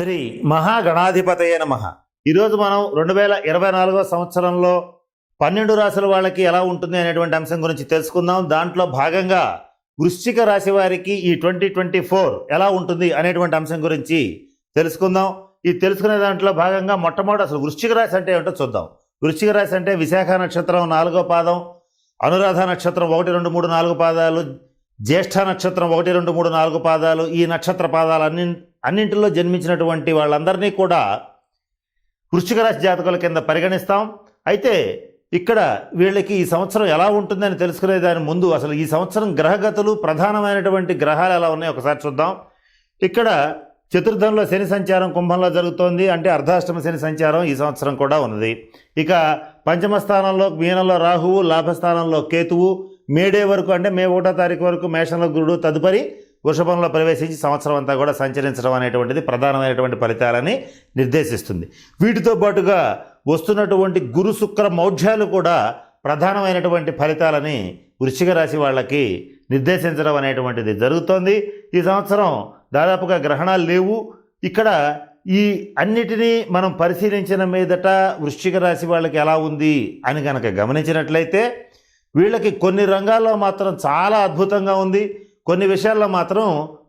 శ్రీ మహాగణాధిపతయ నమ. ఈరోజు మనం రెండు వేల ఇరవై నాలుగో సంవత్సరంలో పన్నెండు రాశుల వాళ్ళకి ఎలా ఉంటుంది అనేటువంటి అంశం గురించి తెలుసుకుందాం. దాంట్లో భాగంగా వృశ్చిక రాశి వారికి ఈ ట్వంటీ ట్వంటీ ఫోర్ ఎలా ఉంటుంది అనేటువంటి అంశం గురించి తెలుసుకుందాం. ఈ తెలుసుకునే దాంట్లో భాగంగా మొట్టమొదటి అసలు వృశ్చిక రాశి అంటే ఏమిటో చూద్దాం. వృశ్చిక రాశి అంటే విశాఖ నక్షత్రం నాలుగో పాదం అనురాధ నక్షత్రం ఒకటి రెండు మూడు నాలుగు పాదాలు జ్యేష్ఠ నక్షత్రం ఒకటి రెండు మూడు నాలుగు పాదాలు ఈ నక్షత్ర పాదాలు అన్ని అన్నింటిలో జన్మించినటువంటి వాళ్ళందరినీ కూడా వృశ్చిక రాశి జాతకుల కింద పరిగణిస్తాం. అయితే ఇక్కడ వీళ్ళకి ఈ సంవత్సరం ఎలా ఉంటుందని తెలుసుకునే దాని ముందు అసలు ఈ సంవత్సరం గ్రహగతులు ప్రధానమైనటువంటి గ్రహాలు ఎలా ఉన్నాయో ఒకసారి చూద్దాం. ఇక్కడ చతుర్థంలో శని సంచారం కుంభంలో జరుగుతోంది అంటే అర్ధాష్టమ శని సంచారం ఈ సంవత్సరం కూడా ఉన్నది. ఇక పంచమ స్థానంలో మీనంలో రాహువు లాభస్థానంలో కేతువు మేడే వరకు అంటే మే ఒకటో తారీఖు వరకు మేషంలో గురుడు తదుపరి వృషభంలో ప్రవేశించి సంవత్సరం అంతా కూడా సంచరించడం అనేటువంటిది ప్రధానమైనటువంటి ఫలితాలని నిర్దేశిస్తుంది. వీటితో పాటుగా వస్తున్నటువంటి గురు శుక్ర మౌఢ్యాలు కూడా ప్రధానమైనటువంటి ఫలితాలని వృశ్చిక రాశి వాళ్ళకి నిర్దేశించడం అనేటువంటిది జరుగుతోంది. ఈ సంవత్సరం దాదాపుగా గ్రహణాలు లేవు. ఇక్కడ ఈ అన్నిటినీ మనం పరిశీలించిన మీదట వృశ్చిక రాశి వాళ్ళకి ఎలా ఉంది అని కనుక గమనించినట్లయితే వీళ్ళకి కొన్ని రంగాల్లో మాత్రం చాలా అద్భుతంగా ఉంది. కొన్ని విషయాల్లో మాత్రం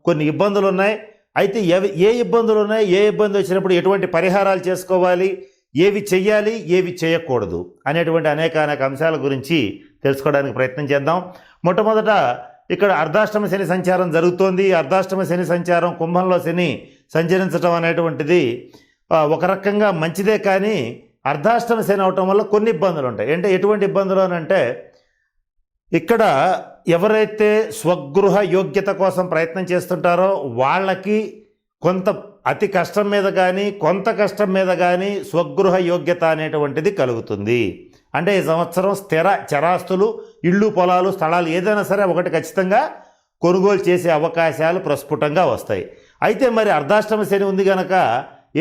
కొన్ని ఇబ్బందులు ఉన్నాయి అయితే ఎవి ఏ ఇబ్బందులు ఉన్నాయి ఏ ఇబ్బంది వచ్చినప్పుడు ఎటువంటి పరిహారాలు చేసుకోవాలి ఏవి చెయ్యాలి ఏవి చేయకూడదు అనేటువంటి అనేక అనేక అంశాల గురించి తెలుసుకోవడానికి ప్రయత్నం చేద్దాం. మొట్టమొదట ఇక్కడ అర్ధాష్టమ శని సంచారం జరుగుతోంది. అర్ధాష్టమ శని సంచారం కుంభంలో శని సంచరించడం అనేటువంటిది ఒక రకంగా మంచిదే కానీ అర్ధాష్టమ శని అవటం వల్ల కొన్ని ఇబ్బందులు ఉంటాయి అంటే ఎటువంటి ఇబ్బందులు అని అంటే ఇక్కడ ఎవరైతే స్వగృహ యోగ్యత కోసం ప్రయత్నం చేస్తుంటారో వాళ్ళకి కొంత అతి కష్టం మీద కానీ కొంత కష్టం మీద కానీ స్వగృహ యోగ్యత అనేటువంటిది కలుగుతుంది. అంటే ఈ సంవత్సరం స్థిర చరాస్తులు ఇళ్ళు పొలాలు స్థలాలు ఏదైనా సరే ఒకటి ఖచ్చితంగా కొనుగోలు చేసే అవకాశాలు ప్రస్ఫుటంగా వస్తాయి. అయితే మరి అర్ధాష్టమ శని ఉంది కనుక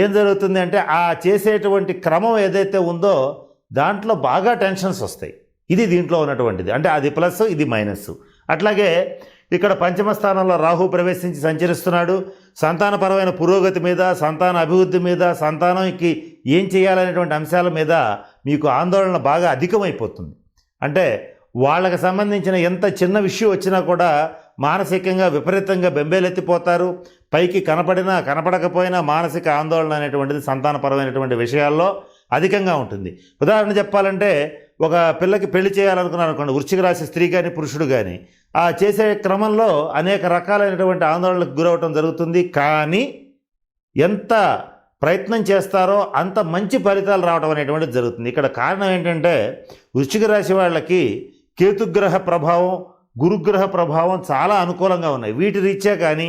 ఏం జరుగుతుంది అంటే ఆ చేసేటువంటి క్రమం ఏదైతే ఉందో దాంట్లో బాగా టెన్షన్స్ వస్తాయి. ఇది దీంట్లో ఉన్నటువంటిది. అంటే అది ప్లస్ ఇది మైనస్. అట్లాగే ఇక్కడ పంచమ స్థానంలో రాహు ప్రవేశించి సంచరిస్తున్నాడు. సంతానపరమైన పురోగతి మీద సంతాన అభివృద్ధి మీద సంతానంకి ఏం చేయాలనేటువంటి అంశాల మీద మీకు ఆందోళన బాగా అధికమైపోతుంది. అంటే వాళ్ళకి సంబంధించిన ఎంత చిన్న విషయం వచ్చినా కూడా మానసికంగా విపరీతంగా బెంబేలెత్తిపోతారు. పైకి కనపడినా కనపడకపోయినా మానసిక ఆందోళన అనేటువంటిది సంతానపరమైనటువంటి విషయాల్లో అధికంగా ఉంటుంది. ఉదాహరణ చెప్పాలంటే ఒక పిల్లకి పెళ్ళి చేయాలనుకున్నాను అనుకోండి వృశ్చిక రాశి స్త్రీ కానీ పురుషుడు కానీ ఆ చేసే క్రమంలో అనేక రకాలైనటువంటి ఆందోళనలకు గురవటం జరుగుతుంది. కానీ ఎంత ప్రయత్నం చేస్తారో అంత మంచి ఫలితాలు రావడం అనేటువంటిది జరుగుతుంది. ఇక్కడ కారణం ఏంటంటే వృశ్చిక రాశి వాళ్ళకి కేతుగ్రహ ప్రభావం గురుగ్రహ ప్రభావం చాలా అనుకూలంగా ఉన్నాయి. వీటి రీత్యా కానీ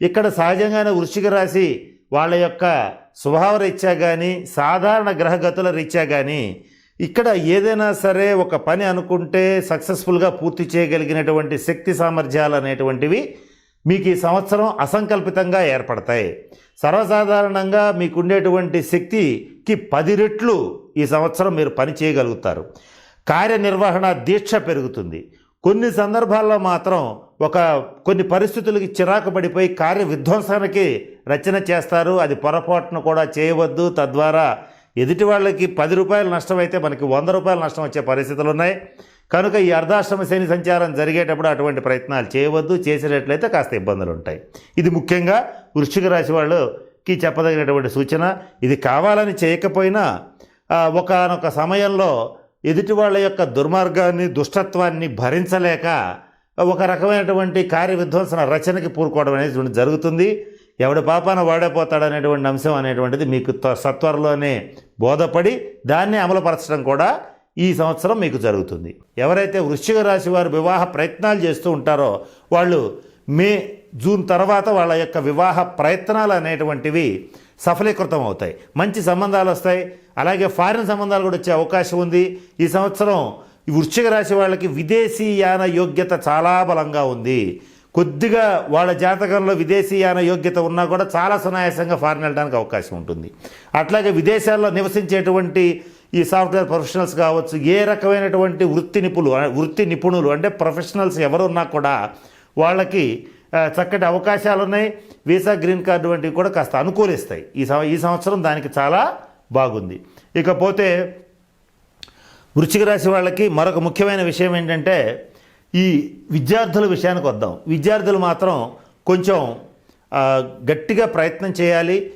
ఇక్కడ సహజంగానే వృశ్చిక రాశి వాళ్ళ యొక్క స్వభావ రీత్యా కానీ సాధారణ గ్రహగతుల రీత్యా కానీ ఇక్కడ ఏదైనా సరే ఒక పని అనుకుంటే సక్సెస్ఫుల్గా పూర్తి చేయగలిగినటువంటి శక్తి సామర్థ్యాలు అనేటువంటివి మీకు ఈ సంవత్సరం అసంకల్పితంగా ఏర్పడతాయి. సర్వసాధారణంగా మీకుండేటువంటి శక్తికి పది రెట్లు ఈ సంవత్సరం మీరు పని చేయగలుగుతారు. కార్యనిర్వహణ దీక్ష పెరుగుతుంది. కొన్ని సందర్భాల్లో మాత్రం ఒక కొన్ని పరిస్థితులకి చిరాకు పడిపోయి కార్య విధ్వంసానికి రచన చేస్తారు. అది పొరపాటును కూడా చేయవద్దు. తద్వారా ఎదుటి వాళ్ళకి పది రూపాయలు నష్టం అయితే మనకి వంద రూపాయలు నష్టం వచ్చే పరిస్థితులు ఉన్నాయి కనుక ఈ అర్ధాశ్రమ శని సంచారం జరిగేటప్పుడు అటువంటి ప్రయత్నాలు చేయవద్దు. చేసేటట్లయితే కాస్త ఇబ్బందులు ఉంటాయి ఇది ముఖ్యంగా వృశ్చిక రాశి వాళ్ళకి చెప్పదగినటువంటి సూచన. ఇది కావాలని చేయకపోయినా ఒకనొక సమయంలో ఎదుటి వాళ్ళ యొక్క దుర్మార్గాన్ని దుష్టత్వాన్ని భరించలేక ఒక రకమైనటువంటి కార్య విధ్వంసన రచనకి పూరుకోవడం అనేది జరుగుతుంది. ఎవడు పాపాన వాడైపోతాడనేటువంటి అంశం అనేటువంటిది మీకు త్వ- సత్వరలోనే బోధపడి దాన్ని అమలుపరచడం కూడా ఈ సంవత్సరం మీకు జరుగుతుంది. ఎవరైతే వృశ్చిక రాశి వారు వివాహ ప్రయత్నాలు చేస్తూ ఉంటారో వాళ్ళు మే జూన్ తర్వాత వాళ్ళ యొక్క వివాహ ప్రయత్నాలు అనేటువంటివి సఫలీకృతం అవుతాయి. మంచి సంబంధాలు వస్తాయి. అలాగే ఫారిన్ సంబంధాలు కూడా వచ్చే అవకాశం ఉంది. ఈ సంవత్సరం ఈ వృశ్చిక రాశి వాళ్ళకి విదేశీయాన యోగ్యత చాలా బలంగా ఉంది. కొద్దిగా వాళ్ళ జాతకంలో విదేశీయాన యోగ్యత ఉన్నా కూడా చాలా సునాయాసంగా ఫారెన్ వెళ్ళడానికి అవకాశం ఉంటుంది. అట్లాగే విదేశాల్లో నివసించేటువంటి ఈ సాఫ్ట్వేర్ ప్రొఫెషనల్స్ కావచ్చు ఏ రకమైనటువంటి వృత్తి నిపుణులు వృత్తి నిపుణులు అంటే ప్రొఫెషనల్స్ ఎవరున్నా కూడా వాళ్ళకి చక్కటి అవకాశాలు ఉన్నాయి వీసా గ్రీన్ కార్డు వంటివి కూడా కాస్త అనుకూలిస్తాయి. ఈ ఈ సంవత్సరం దానికి చాలా బాగుంది. ఇకపోతే వృశ్చిక రాశి వాళ్ళకి మరొక ముఖ్యమైన విషయం ఏంటంటే ఈ విద్యార్థుల విషయానికి వద్దాం. విద్యార్థులు మాత్రం కొంచెం గట్టిగా ప్రయత్నం చేయాలి.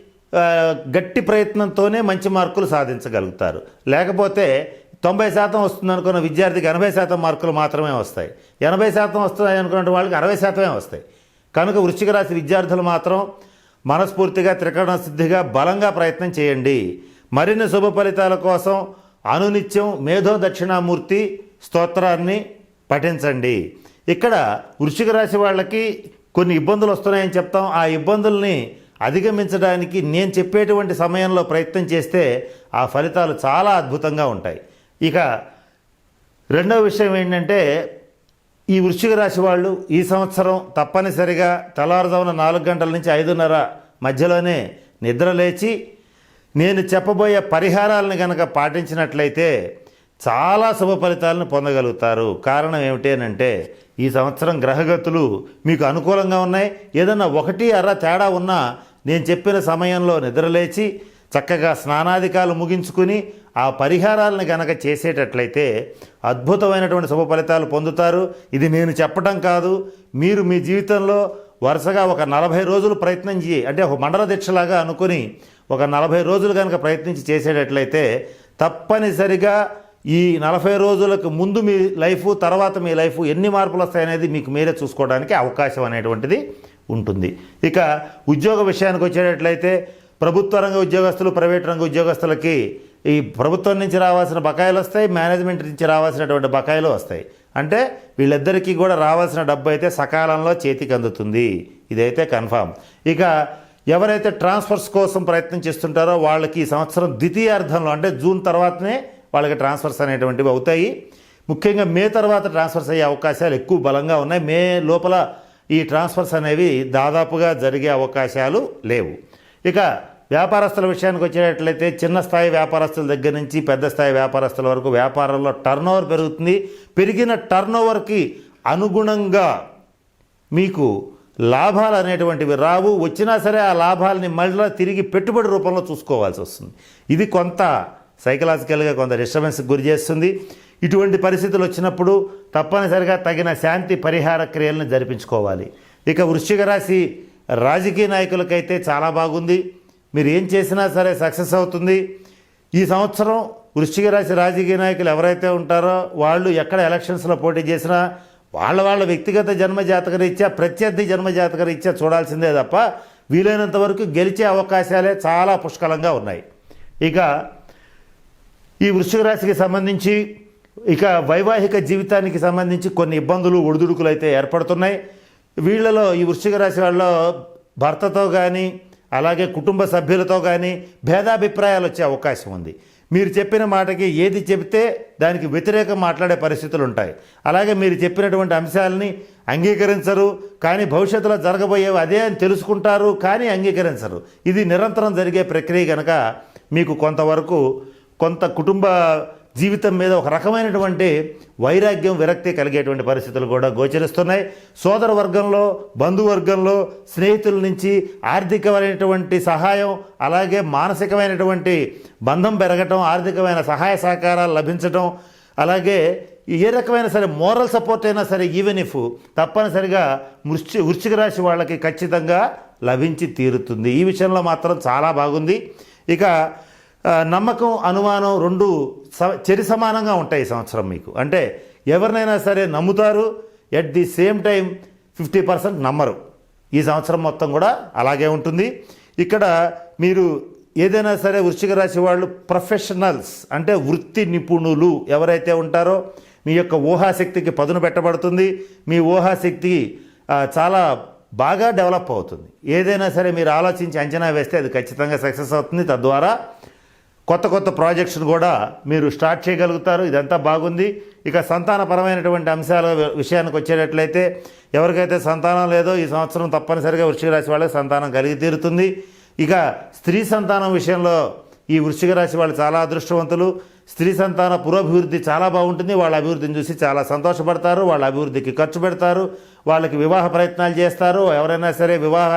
గట్టి ప్రయత్నంతోనే మంచి మార్కులు సాధించగలుగుతారు. లేకపోతే తొంభై శాతం వస్తుంది అనుకున్న విద్యార్థికి ఎనభై శాతం మార్కులు మాత్రమే వస్తాయి. ఎనభై శాతం వస్తాయి అనుకున్న వాళ్ళకి అరవై శాతమే వస్తాయి. కనుక వృశ్చిక రాశి విద్యార్థులు మాత్రం మనస్ఫూర్తిగా త్రికరణ సిద్ధిగా బలంగా ప్రయత్నం చేయండి. మరిన్ని శుభ ఫలితాల కోసం అనునిత్యం మేధో దక్షిణామూర్తి స్తోత్రాన్ని పఠించండి. ఇక్కడ వృషిక రాశి వాళ్ళకి కొన్ని ఇబ్బందులు వస్తున్నాయని చెప్తాం. ఆ ఇబ్బందుల్ని అధిగమించడానికి నేను చెప్పేటువంటి సమయంలో ప్రయత్నం చేస్తే ఆ ఫలితాలు చాలా అద్భుతంగా ఉంటాయి. ఇక రెండవ విషయం ఏంటంటే ఈ వృశ్చిక రాశి వాళ్ళు ఈ సంవత్సరం తప్పనిసరిగా తెల్లవారుజామున నాలుగు గంటల నుంచి ఐదున్నర మధ్యలోనే నిద్ర లేచి నేను చెప్పబోయే పరిహారాలను కనుక పాటించినట్లయితే చాలా శుభ ఫలితాలను పొందగలుగుతారు. కారణం ఏమిటేనంటే ఈ సంవత్సరం గ్రహగతులు మీకు అనుకూలంగా ఉన్నాయి. ఏదన్నా ఒకటి అర తేడా ఉన్నా నేను చెప్పిన సమయంలో నిద్రలేచి చక్కగా స్నానాధికాలు ముగించుకుని ఆ పరిహారాలను గనక చేసేటట్లయితే అద్భుతమైనటువంటి శుభ ఫలితాలు పొందుతారు. ఇది నేను చెప్పటం కాదు. మీరు మీ జీవితంలో వరుసగా ఒక నలభై రోజులు ప్రయత్నం చేయి. అంటే ఒక మండల దీక్షలాగా అనుకుని ఒక నలభై రోజులు కనుక ప్రయత్నించి చేసేటట్లయితే తప్పనిసరిగా ఈ నలభై రోజులకు ముందు మీ లైఫ్ తర్వాత మీ లైఫ్ ఎన్ని మార్పులు వస్తాయనేది మీకు మీరే చూసుకోవడానికి అవకాశం అనేటువంటిది ఉంటుంది. ఇక ఉద్యోగ విషయానికి వచ్చేటట్లయితే ప్రభుత్వ రంగ ఉద్యోగస్తులు ప్రైవేట్ రంగ ఉద్యోగస్తులకి ఈ ప్రభుత్వం నుంచి రావాల్సిన బకాయిలు వస్తాయి మేనేజ్మెంట్ నుంచి రావాల్సినటువంటి బకాయిలు వస్తాయి. అంటే వీళ్ళిద్దరికీ కూడా రావాల్సిన డబ్బు అయితే సకాలంలో చేతికి అందుతుంది. ఇదైతే కన్ఫామ్. ఇక ఎవరైతే ట్రాన్స్ఫర్స్ కోసం ప్రయత్నం చేస్తుంటారో వాళ్ళకి ఈ సంవత్సరం ద్వితీయార్థంలో అంటే జూన్ తర్వాతనే వాళ్ళకి ట్రాన్స్ఫర్స్ అనేటువంటివి అవుతాయి. ముఖ్యంగా మే తర్వాత ట్రాన్స్ఫర్స్ అయ్యే అవకాశాలు ఎక్కువ బలంగా ఉన్నాయి. మే లోపల ఈ ట్రాన్స్ఫర్స్ అనేవి దాదాపుగా జరిగే అవకాశాలు లేవు. ఇక వ్యాపారస్తుల విషయానికి వచ్చేటట్లయితే చిన్న స్థాయి వ్యాపారస్తుల దగ్గర నుంచి పెద్ద స్థాయి వ్యాపారస్తుల వరకు వ్యాపారంలో టర్న్ పెరుగుతుంది. పెరిగిన టర్న్ అనుగుణంగా మీకు లాభాలు అనేటువంటివి రావు. వచ్చినా సరే ఆ లాభాలని మళ్ళీ తిరిగి పెట్టుబడి రూపంలో చూసుకోవాల్సి వస్తుంది. ఇది కొంత సైకలాజికల్గా కొంత డిస్టర్బెన్స్కి గురి చేస్తుంది. ఇటువంటి పరిస్థితులు వచ్చినప్పుడు తప్పనిసరిగా తగిన శాంతి పరిహార క్రియలను జరిపించుకోవాలి. ఇక వృశ్చిక రాశి రాజకీయ నాయకులకైతే చాలా బాగుంది. మీరు ఏం చేసినా సరే సక్సెస్ అవుతుంది. ఈ సంవత్సరం వృశ్చిక రాశి రాజకీయ నాయకులు ఎవరైతే ఉంటారో వాళ్ళు ఎక్కడ ఎలక్షన్స్లో పోటీ చేసినా వాళ్ళ వాళ్ళ వ్యక్తిగత జన్మ ప్రత్యర్థి జన్మ చూడాల్సిందే తప్ప వీలైనంత వరకు గెలిచే అవకాశాలే చాలా పుష్కలంగా ఉన్నాయి. ఇక ఈ వృశ్చిక రాశికి సంబంధించి ఇక వైవాహిక జీవితానికి సంబంధించి కొన్ని ఇబ్బందులు ఒడిదుడుకులు అయితే ఏర్పడుతున్నాయి. వీళ్ళలో ఈ వృశ్చిక రాశి వాళ్ళలో భర్తతో కానీ అలాగే కుటుంబ సభ్యులతో కానీ భేదాభిప్రాయాలు వచ్చే అవకాశం ఉంది. మీరు చెప్పిన మాటకి ఏది చెబితే దానికి వ్యతిరేకం మాట్లాడే పరిస్థితులు ఉంటాయి. అలాగే మీరు చెప్పినటువంటి అంశాలని అంగీకరించరు కానీ భవిష్యత్తులో జరగబోయేవి అదే అని తెలుసుకుంటారు కానీ అంగీకరించరు. ఇది నిరంతరం జరిగే ప్రక్రియ కనుక మీకు కొంతవరకు కొంత కుటుంబ జీవితం మీద ఒక రకమైనటువంటి వైరాగ్యం విరక్తి కలిగేటువంటి పరిస్థితులు కూడా గోచరిస్తున్నాయి. సోదర వర్గంలో బంధువర్గంలో స్నేహితుల నుంచి ఆర్థికమైనటువంటి సహాయం అలాగే మానసికమైనటువంటి బంధం పెరగటం ఆర్థికమైన సహాయ సహకారాలు లభించటం అలాగే ఏ రకమైన సరే మోరల్ సపోర్ట్ అయినా సరే ఈవెన్ ఇఫ్ తప్పనిసరిగా వృశ్చి వృశ్చిక రాశి వాళ్ళకి ఖచ్చితంగా లభించి తీరుతుంది. ఈ విషయంలో మాత్రం చాలా బాగుంది. ఇక నమ్మకం అనుమానం రెండు స చెరి సమానంగా ఉంటాయి ఈ సంవత్సరం మీకు. అంటే ఎవరినైనా సరే నమ్ముతారు at the same time fifty percent నమ్మరు. ఈ సంవత్సరం మొత్తం కూడా అలాగే ఉంటుంది. ఇక్కడ మీరు ఏదైనా సరే వృశ్చిక రాశి వాళ్ళు ప్రొఫెషనల్స్ అంటే వృత్తి నిపుణులు ఎవరైతే ఉంటారో మీ యొక్క ఊహాశక్తికి పదును పెట్టబడుతుంది. మీ ఊహాశక్తి చాలా బాగా డెవలప్ అవుతుంది. ఏదైనా సరే మీరు ఆలోచించి అంచనా వేస్తే అది ఖచ్చితంగా సక్సెస్ అవుతుంది. తద్వారా కొత్త కొత్త ప్రాజెక్ట్స్ని కూడా మీరు స్టార్ట్ చేయగలుగుతారు. ఇదంతా బాగుంది. ఇక సంతానపరమైనటువంటి అంశాల విషయానికి వచ్చేటట్లయితే ఎవరికైతే సంతానం లేదో ఈ సంవత్సరం తప్పనిసరిగా వృశ్చిక రాశి వాళ్ళకి సంతానం కలిగి తీరుతుంది. ఇక స్త్రీ సంతానం విషయంలో ఈ వృశ్చిక రాశి వాళ్ళు చాలా అదృష్టవంతులు. స్త్రీ సంతాన పురోభివృద్ధి చాలా బాగుంటుంది. వాళ్ళ అభివృద్ధిని చూసి చాలా సంతోషపడతారు. వాళ్ళ అభివృద్ధికి ఖర్చు పెడతారు. వాళ్ళకి వివాహ ప్రయత్నాలు చేస్తారు. ఎవరైనా సరే వివాహ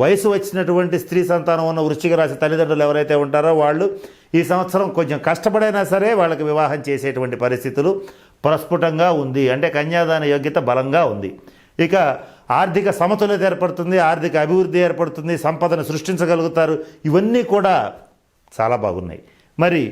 వయసు వచ్చినటువంటి స్త్రీ సంతానం ఉన్న వృశ్చిక రాశి తల్లిదండ్రులు ఎవరైతే ఉంటారో వాళ్ళు ఈ సంవత్సరం కొంచెం కష్టపడైనా సరే వాళ్ళకి వివాహం చేసేటువంటి పరిస్థితులు ప్రస్ఫుటంగా ఉంది. అంటే కన్యాదాన యోగ్యత బలంగా ఉంది. ఇక ఆర్థిక సమతుల్యత ఏర్పడుతుంది ఆర్థిక అభివృద్ధి ఏర్పడుతుంది సంపదను సృష్టించగలుగుతారు. ఇవన్నీ కూడా చాలా బాగున్నాయి. మరి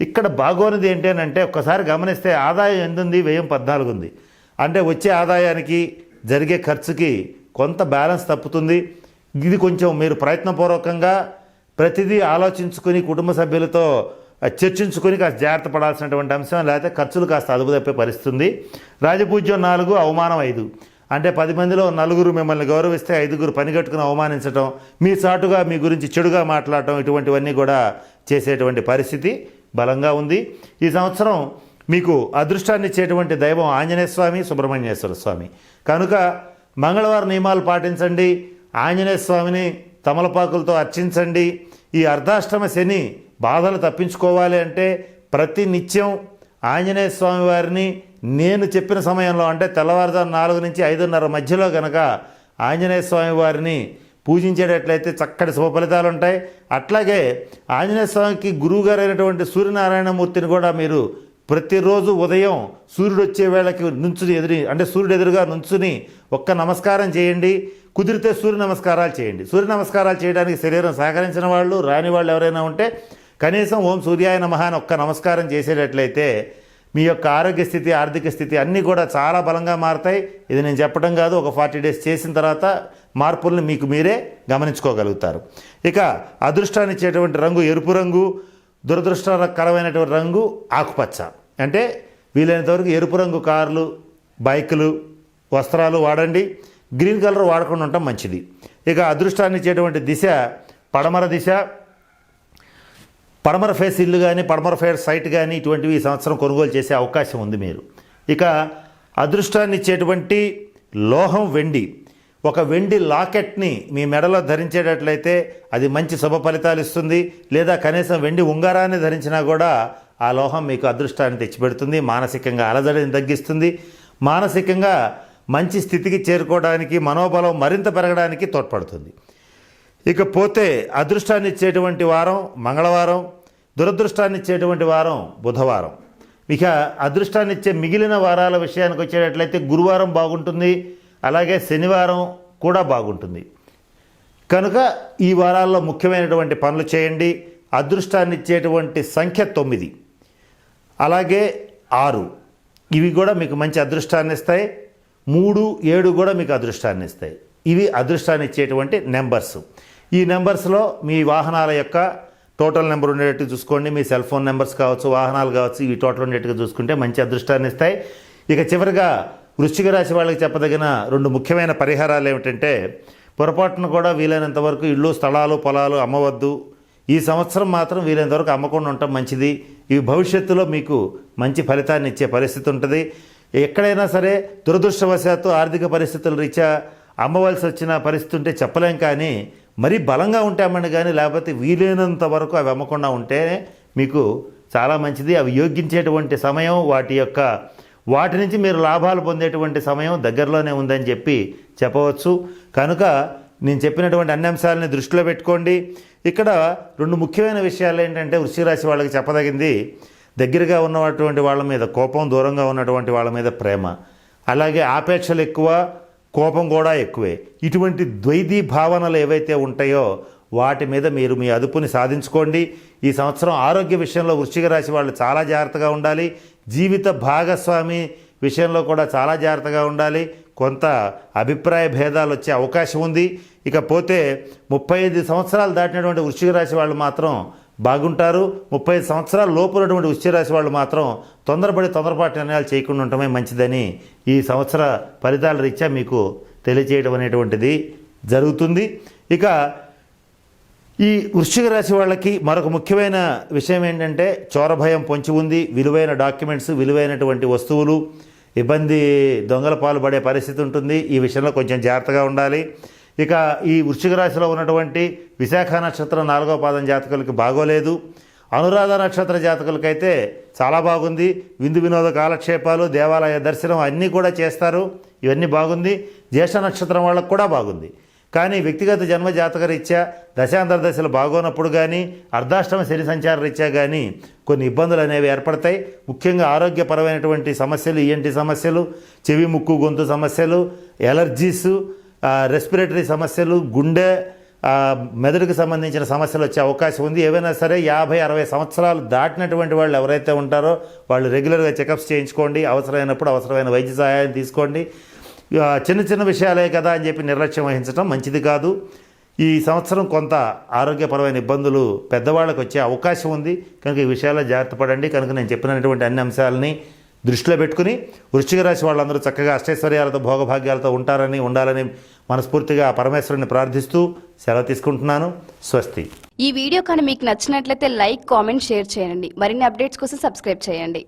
ఇక్కడ బాగోనిది ఏంటి అని అంటే ఒక్కసారి గమనిస్తే ఆదాయం ఎంత ఉంది వ్యయం పద్నాలుగు ఉంది. అంటే వచ్చే ఆదాయానికి జరిగే ఖర్చుకి కొంత బ్యాలెన్స్ తప్పుతుంది. ఇది కొంచెం మీరు ప్రయత్నపూర్వకంగా ప్రతిదీ ఆలోచించుకొని కుటుంబ సభ్యులతో చర్చించుకొని కాస్త జాగ్రత్త పడాల్సినటువంటి అంశం లేకపోతే ఖర్చులు కాస్త అదుపు తప్పే పరిస్థితుంది. రాజపూజ్యం నాలుగు అవమానం ఐదు. అంటే పది మందిలో నలుగురు మిమ్మల్ని గౌరవిస్తే ఐదుగురు పనిగట్టుకుని అవమానించడం మీ చాటుగా మీ గురించి చెడుగా మాట్లాడటం ఇటువంటివన్నీ కూడా చేసేటువంటి పరిస్థితి బలంగా ఉంది. ఈ సంవత్సరం మీకు అదృష్టాన్ని ఇచ్చేటువంటి దైవం ఆంజనేయ స్వామి సుబ్రహ్మణ్యేశ్వర స్వామి. కనుక మంగళవారం నియమాలు పాటించండి. ఆంజనేయ స్వామిని తమలపాకులతో అర్చించండి. ఈ అర్ధాష్టమ శని బాధలు తప్పించుకోవాలి అంటే ప్రతి నిత్యం ఆంజనేయ స్వామి వారిని నేను చెప్పిన సమయంలో అంటే తెల్లవారుజాము నాలుగు నుంచి ఐదున్నర మధ్యలో గనక ఆంజనేయ స్వామి వారిని పూజించేటట్లయితే చక్కటి శుభ ఫలితాలు ఉంటాయి. అట్లాగే ఆంజనేయ స్వామికి గురువుగారు అయినటువంటి సూర్యనారాయణమూర్తిని కూడా మీరు ప్రతిరోజు ఉదయం సూర్యుడు వచ్చే వేళకి నుంచుని ఎదురి అంటే సూర్యుడు ఎదురుగా నుంచుని ఒక్క నమస్కారం చేయండి. కుదిరితే సూర్య నమస్కారాలు చేయండి. సూర్య నమస్కారాలు చేయడానికి శరీరం సహకరించిన వాళ్ళు రాని వాళ్ళు ఎవరైనా ఉంటే కనీసం ఓం సూర్యాయ నమః అని ఒక్క నమస్కారం చేసేటట్లయితే మీ యొక్క ఆరోగ్య స్థితి ఆర్థిక స్థితి అన్నీ కూడా చాలా బలంగా మారుతాయి. ఇది నేను చెప్పడం కాదు ఒక ఫార్టీ డేస్ చేసిన తర్వాత మార్పుల్ని మీకు మీరే గమనించుకోగలుగుతారు. ఇక అదృష్టాన్ని ఇచ్చేటువంటి రంగు ఎరుపు రంగు దురదృష్టకరమైనటువంటి రంగు ఆకుపచ్చ. అంటే వీలైనంత వరకు ఎరుపు రంగు కార్లు బైకులు వస్త్రాలు వాడండి. గ్రీన్ కలర్ వాడకుండా ఉండటం మంచిది. ఇక అదృష్టాన్ని ఇచ్చేటువంటి దిశ పడమర దిశ. పడమర ఫేస్ ఇల్లు కానీ పడమర ఫేస్ సైట్ కానీ ఇటువంటివి ఈ సంవత్సరం కొనుగోలు చేసే అవకాశం ఉంది మీరు. ఇక అదృష్టాన్ని ఇచ్చేటువంటి లోహం వెండి. ఒక వెండి లాకెట్ని మీ మెడలో ధరించేటట్లయితే అది మంచి శుభ ఫలితాలు ఇస్తుంది. లేదా కనీసం వెండి ఉంగరాన్ని ధరించినా కూడా ఆ లోహం మీకు అదృష్టాన్ని తెచ్చిపెడుతుంది. మానసికంగా అలజడిని తగ్గిస్తుంది. మానసికంగా మంచి స్థితికి చేరుకోవడానికి మనోబలం మరింత పెరగడానికి తోడ్పడుతుంది. ఇకపోతే అదృష్టాన్ని ఇచ్చేటువంటి వారం మంగళవారం దురదృష్టాన్ని ఇచ్చేటువంటి వారం బుధవారం. ఇక అదృష్టాన్ని ఇచ్చే మిగిలిన వారాల విషయానికి వచ్చేటట్లయితే గురువారం బాగుంటుంది అలాగే శనివారం కూడా బాగుంటుంది. కనుక ఈ వారాల్లో ముఖ్యమైనటువంటి పనులు చేయండి. అదృష్టాన్ని ఇచ్చేటువంటి సంఖ్య తొమ్మిది. అలాగే ఆరు. ఇవి కూడా మీకు మంచి అదృష్టాన్ని ఇస్తాయి మూడు ఏడు కూడా మీకు అదృష్టాన్ని ఇస్తాయి. ఇవి అదృష్టాన్ని ఇచ్చేటువంటి నెంబర్స్. ఈ నెంబర్స్లో మీ వాహనాల యొక్క టోటల్ నెంబర్ ఉండేటట్టు చూసుకోండి. మీ సెల్ ఫోన్ నెంబర్స్ కావచ్చు వాహనాలు కావచ్చు ఇవి టోటల్ ఉండేట్టుగా చూసుకుంటే మంచి అదృష్టాన్ని ఇస్తాయి. ఇక చివరిగా వృశ్చిక రాశి వాళ్ళకి చెప్పదగిన రెండు ముఖ్యమైన పరిహారాలు ఏమిటంటే పొరపాటున కూడా వీలైనంత వరకు ఇళ్ళు స్థలాలు పొలాలు అమ్మవద్దు. ఈ సంవత్సరం మాత్రం వీలైనంత వరకు అమ్మకుండా ఉండటం మంచిది. ఇవి భవిష్యత్తులో మీకు మంచి ఫలితాన్ని ఇచ్చే పరిస్థితి ఉంటుంది. ఎక్కడైనా సరే దురదృష్టవశాత్తు ఆర్థిక పరిస్థితుల రీత్యా అమ్మవలసి వచ్చిన పరిస్థితి ఉంటే చెప్పలేం కానీ మరీ బలంగా ఉంటామని కానీ లేకపోతే వీలైనంత వరకు అవి అమ్మకుండా ఉంటే మీకు చాలా మంచిది. అవి యోగించేటువంటి సమయం వాటి యొక్క వాటి నుంచి మీరు లాభాలు పొందేటువంటి సమయం దగ్గరలోనే ఉందని చెప్పి చెప్పవచ్చు. కనుక నేను చెప్పినటువంటి అన్ని అంశాలని దృష్టిలో పెట్టుకోండి. ఇక్కడ రెండు ముఖ్యమైన విషయాలు ఏంటంటే వృశ్చిక రాశి వాళ్ళకి చెప్పదగింది. దగ్గరగా ఉన్నటువంటి వాళ్ళ మీద కోపం దూరంగా ఉన్నటువంటి వాళ్ళ మీద ప్రేమ. అలాగే ఆపేక్షలు ఎక్కువ కోపం కూడా ఎక్కువే. ఇటువంటి ద్వైతీ భావనలు ఏవైతే ఉంటాయో వాటి మీద మీరు మీ అదుపుని సాధించుకోండి. ఈ సంవత్సరం ఆరోగ్య విషయంలో వృశ్చిక రాశి వాళ్ళు చాలా జాగ్రత్తగా ఉండాలి. జీవిత భాగస్వామి విషయంలో కూడా చాలా జాగ్రత్తగా ఉండాలి. కొంత అభిప్రాయ భేదాలు వచ్చే అవకాశం ఉంది. ఇకపోతే ముప్పై ఐదు సంవత్సరాలు దాటినటువంటి వృశ్చిక రాశి వాళ్ళు మాత్రం బాగుంటారు. ముప్పై ఐదు సంవత్సరాల లోపు ఉన్నటువంటి వృశ్చిక వాళ్ళు మాత్రం తొందరపడి తొందరపాటు నిర్ణయాలు చేయకుండా ఉండటమే మంచిదని ఈ సంవత్సర ఫలితాల రీత్యా మీకు తెలియచేయడం అనేటువంటిది జరుగుతుంది. ఇక ఈ వృశ్చిక రాశి వాళ్ళకి మరొక ముఖ్యమైన విషయం ఏంటంటే చోరభయం పొంచి ఉంది. విలువైన డాక్యుమెంట్స్ విలువైనటువంటి వస్తువులు ఇబ్బంది దొంగల పాలు పడే పరిస్థితి ఉంటుంది. ఈ విషయంలో కొంచెం జాగ్రత్తగా ఉండాలి. ఇక ఈ వృశ్చిక రాశిలో ఉన్నటువంటి విశాఖ నక్షత్రం నాలుగో పాదం జాతకులకి బాగోలేదు. అనురాధ నక్షత్ర జాతకులకైతే చాలా బాగుంది. విందు వినోద కాలక్షేపాలు దేవాలయ దర్శనం అన్నీ కూడా చేస్తారు. ఇవన్నీ బాగుంది. జ్యేష్ఠ నక్షత్రం వాళ్ళకు కూడా బాగుంది. కానీ వ్యక్తిగత జన్మ జాతక రీత్యా దశాంతర దశలు బాగోనప్పుడు కానీ అర్ధాష్టమ శని సంచార రీత్యా కానీ కొన్ని ఇబ్బందులు అనేవి ఏర్పడతాయి. ముఖ్యంగా ఆరోగ్యపరమైనటువంటి సమస్యలు ఈఎన్టీ సమస్యలు చెవి ముక్కు గొంతు సమస్యలు ఎలర్జీసు రెస్పిరేటరీ సమస్యలు గుండె మెదడుకు సంబంధించిన సమస్యలు వచ్చే అవకాశం ఉంది. ఏవైనా సరే యాభై అరవై సంవత్సరాలు దాటినటువంటి వాళ్ళు ఎవరైతే ఉంటారో వాళ్ళు రెగ్యులర్గా చెకప్స్ చేయించుకోండి. అవసరమైనప్పుడు అవసరమైన వైద్య సహాయం తీసుకోండి. చిన్న చిన్న విషయాలే కదా అని చెప్పి నిర్లక్ష్యం వహించడం మంచిది కాదు. ఈ సంవత్సరం కొంత ఆరోగ్యపరమైన ఇబ్బందులు పెద్దవాళ్ళకు వచ్చే అవకాశం ఉంది. కనుక ఈ విషయాల్లో జాగ్రత్త పడండి. కనుక నేను చెప్పినటువంటి అన్ని అంశాలని దృష్టిలో పెట్టుకుని వృశ్చిక రాశి వాళ్ళందరూ చక్కగా అష్టైశ్వర్యాలతో భోగభాగ్యాలతో ఉంటారని ఉండాలని మనస్ఫూర్తిగా పరమేశ్వరుని ప్రార్థిస్తూ సెలవు తీసుకుంటున్నాను. స్వస్తి. ఈ వీడియో కానీ మీకు నచ్చినట్లయితే లైక్ కామెంట్ షేర్ చేయండి. మరిన్ని అప్డేట్స్ కోసం సబ్స్క్రైబ్ చేయండి.